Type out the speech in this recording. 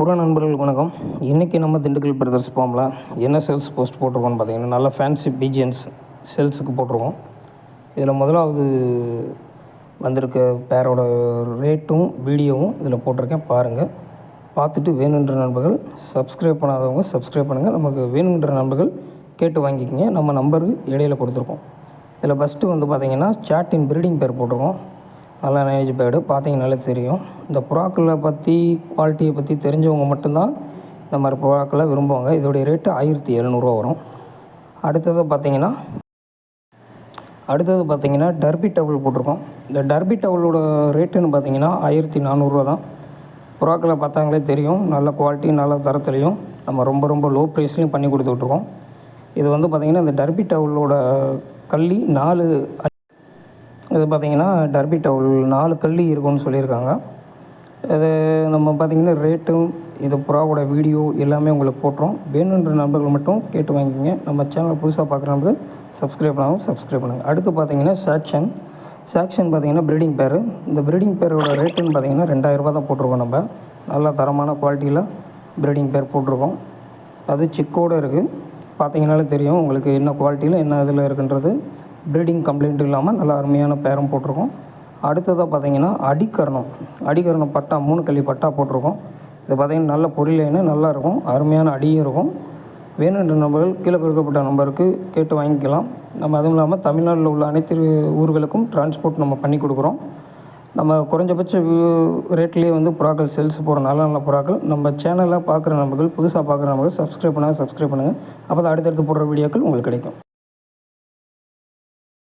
புற நண்பர்களுக்கு வணக்கம். இன்றைக்கி நம்ம திண்டுக்கல் பிரதர்ஸ் ஃபார்மில் என்ன சேல்ஸ் போஸ்ட் போட்டிருக்கோம்னு பார்த்தீங்கன்னா நல்ல ஃபேன்சி பீஜியன்ஸ் சேல்ஸுக்கு போட்டிருக்கோம். இதில் முதலாவது வந்திருக்க பேரோட ரேட்டும் வீடியோவும் இதில் போட்டிருக்கேன். பாருங்கள் பார்த்துட்டு வேணுன்ற நண்பர்கள் சப்ஸ்கிரைப் பண்ணாதவங்க சப்ஸ்கிரைப் பண்ணுங்கள் நமக்கு வேணுன்ற நண்பர்கள் கேட்டு வாங்கிக்கோங்க. நம்ம நம்பரு இடையில கொடுத்துருக்கோம். இதில் ஃபஸ்ட்டு வந்து பார்த்தீங்கன்னா சாட்டின் பிரீடிங் பேர் போட்டிருக்கோம். நல்லா நேஜ் பேர்டு பார்த்தீங்கனாலே தெரியும். இந்த புறாக்களை பற்றி குவாலிட்டியை பற்றி தெரிஞ்சவங்க மட்டும்தான் இந்த மாதிரி புறாக்களை விரும்புவாங்க. இதோடைய ரேட்டு ஆயிரத்தி எழுநூறுவா வரும். அடுத்தது பார்த்தீங்கன்னா அடுத்தது பார்த்தீங்கன்னா டர்பி டவுல் போட்டிருக்கோம். இந்த டர்பி டவுலோட ரேட்டுன்னு பார்த்தீங்கன்னா ஆயிரத்தி நானூறுரூவா தான். புறாக்களை பார்த்தாங்களே தெரியும். நல்ல குவாலிட்டி நல்ல தரத்துலையும் நம்ம ரொம்ப ரொம்ப லோ ப்ரைஸ்லையும் பண்ணி கொடுத்துட்ருக்கோம் இது வந்து பார்த்திங்கன்னா இந்த டர்பி டவுலோட கள்ளி நாலு இது பார்த்திங்கன்னா டர்பி டவுல் நாலு கள்ளி இருக்கும்னு சொல்லியிருக்காங்க. அது நம்ம பார்த்திங்கன்னா ரேட்டும் இது புறாவோட வீடியோ எல்லாமே உங்களுக்கு போட்டுரும். வேணுன்ற நண்பர்கள் மட்டும் கேட்டு வாங்கிக்கோங்க. நம்ம சேனல் புதுசாக பார்க்குற நம்பர் சப்ஸ்கிரைப் பண்ணாமல் சப்ஸ்கிரைப் பண்ணுங்கள் அடுத்து பார்த்தீங்கன்னா சாக்ஷன் சாக்ஷன் பார்த்தீங்கன்னா ப்ரீடிங் பேர் இந்த ப்ரீடிங் பேரோட ரேட்டுன்னு பார்த்தீங்கன்னா ரெண்டாயிரரூபா தான் போட்டிருக்கோம் நம்ம. நல்ல தரமான குவாலிட்டியில் ப்ரீடிங் பேர் போட்டிருக்கோம். அது சிக்கோடு இருக்குது பார்த்தீங்கனாலே தெரியும் உங்களுக்கு என்ன குவாலிட்டியில் என்ன இதில் இருக்குன்றது. ப்ரீடிங் கம்ப்ளைண்ட் இல்லாமல் நல்ல அருமையான பேரம் போட்டிருக்கோம். அடுத்ததாக பார்த்தீங்கன்னா அடிக்கரணம். அடிக்கரணம் பட்டா மூணு கள்ளி பட்டா போட்டிருக்கோம். இது பார்த்தீங்கன்னா நல்ல பொரியலேன்னு நல்லா இருக்கும். அருமையான அடியும் இருக்கும். வேணுன்ற நபர்கள் கீழே கொடுக்கப்பட்ட நம்பருக்கு கேட்டு வாங்கிக்கலாம். நம்ம அதுவும் இல்லாமல் தமிழ்நாட்டில் உள்ள அனைத்து ஊர்களுக்கும் டிரான்ஸ்போர்ட் நம்ம பண்ணி கொடுக்குறோம். நம்ம குறைஞ்சபட்ச ரேட்லேயே வந்து புறாக்கள் சேல்ஸ் போகிற நல்ல நல்ல புறாக்கள். நம்ம சேனலில் பார்க்குற நபர்கள் புதுசாக பார்க்குற நபர்கள் சப்ஸ்கிரைப் பண்ணால் சப்ஸ்கிரைப் பண்ணுங்கள் அப்போ தான் அடுத்தடுத்து போடுற வீடியோக்கள் உங்களுக்கு கிடைக்கும்.